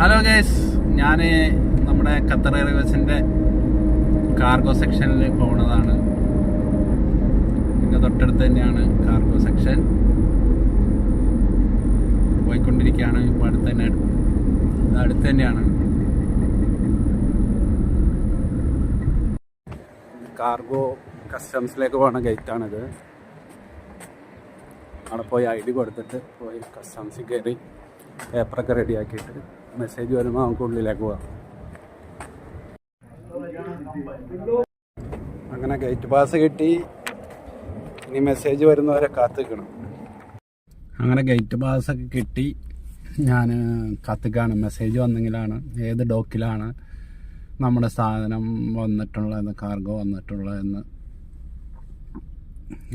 Hello guys ഞാൻ നമ്മുടെ Qatar എയർവേസിന്റെ cargo സെക്ഷനിൽ പോണതാണ്. പിന്നെ തൊട്ടടുത്ത് തന്നെയാണ് കാർഗോ സെക്ഷൻ പോയിക്കൊണ്ടിരിക്കുകയാണ്. ഇപ്പോൾ അടുത്ത് തന്നെ അടുത്ത് തന്നെയാണ്. കാർഗോ കസ്റ്റംസിലേക്ക് പോകുന്ന ഗേറ്റാണിത് അവിടെ പോയി ഐ ഡി കൊടുത്തിട്ട് പോയി കസ്റ്റംസിൽ കയറി പേപ്പറൊക്കെ റെഡിയാക്കിയിട്ട് മെസ്സേജ് വരുമ്പോൾ നമുക്ക് ഉള്ളിലേക്ക് പോകാം അങ്ങനെ ഗേറ്റ് പാസ് കിട്ടി. ഇനി മെസ്സേജ് വരുന്നവരെ കാത്തിക്കണം. അങ്ങനെ ഗേറ്റ് പാസ് ഒക്കെ കിട്ടി. ഞാൻ കാത്തിക്കാണ്. മെസ്സേജ് വന്നെങ്കിലാണ് ഏത് ഡോക്കിലാണ് നമ്മുടെ സാധനം വന്നിട്ടുള്ളതെന്ന് കാർഗോ വന്നിട്ടുള്ളതെന്ന്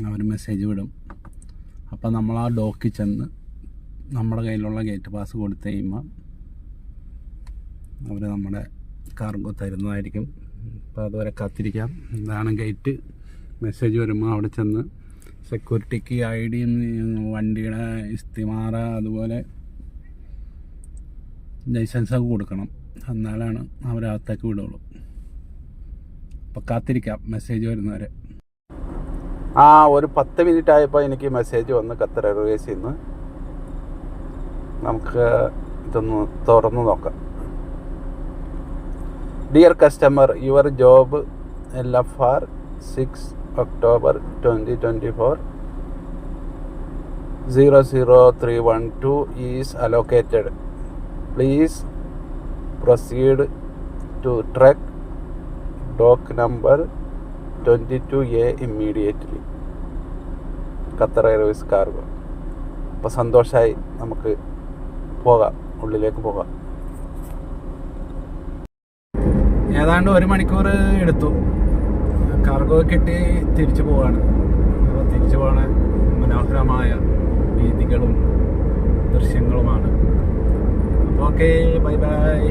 അവർ മെസ്സേജ് വിടും. അപ്പോൾ നമ്മൾ ആ ഡോക്കിൽ ചെന്ന് നമ്മുടെ കയ്യിലുള്ള ഗേറ്റ് പാസ് കൊടുത്തു കഴിയുമ്പോൾ അവർ നമ്മുടെ കാർഗോ തരുന്നതായിരിക്കും. അപ്പോൾ അതുവരെ കാത്തിരിക്കാം. ഇതാണ് ഗേറ്റ്. മെസ്സേജ് വരുമ്പോൾ അവിടെ ചെന്ന് സെക്യൂരിറ്റിക്ക് ഐ ഡിയും വണ്ടിയുടെ ഇസ്തിമാറ അതുപോലെ ലൈസൻസൊക്കെ കൊടുക്കണം. എന്നാലാണ് അവരകത്തേക്ക് വിടുള്ളൂ. അപ്പോൾ കാത്തിരിക്കാം. മെസ്സേജ് വരുന്നവരെ. ആ ഒരു പത്ത് മിനിറ്റ് ആയപ്പോൾ എനിക്ക് മെസ്സേജ് വന്ന് ഖത്തർ എയർവേസിൽ നിന്ന് നമുക്ക് ഇതൊന്ന് തുറന്ന് നോക്കാം. Dear customer your job F R six October twenty twenty four zero zero three one two is allocated please proceed to truck dock number twenty two A immediately Qatar Airways cargo അപ്പോൾ സന്തോഷമായി നമുക്ക് പോകാം. ഉള്ളിലേക്ക് പോകാം. ഏതാണ്ട് ഒരു മണിക്കൂർ എടുത്തു. കാർഗോ കിട്ടി തിരിച്ചു പോവാണ്. അപ്പോൾ തിരിച്ചു പോകണ മനോഹരമായ രീതികളും ദൃശ്യങ്ങളുമാണ്. അപ്പോൾ ഓക്കെ ബൈ ബൈ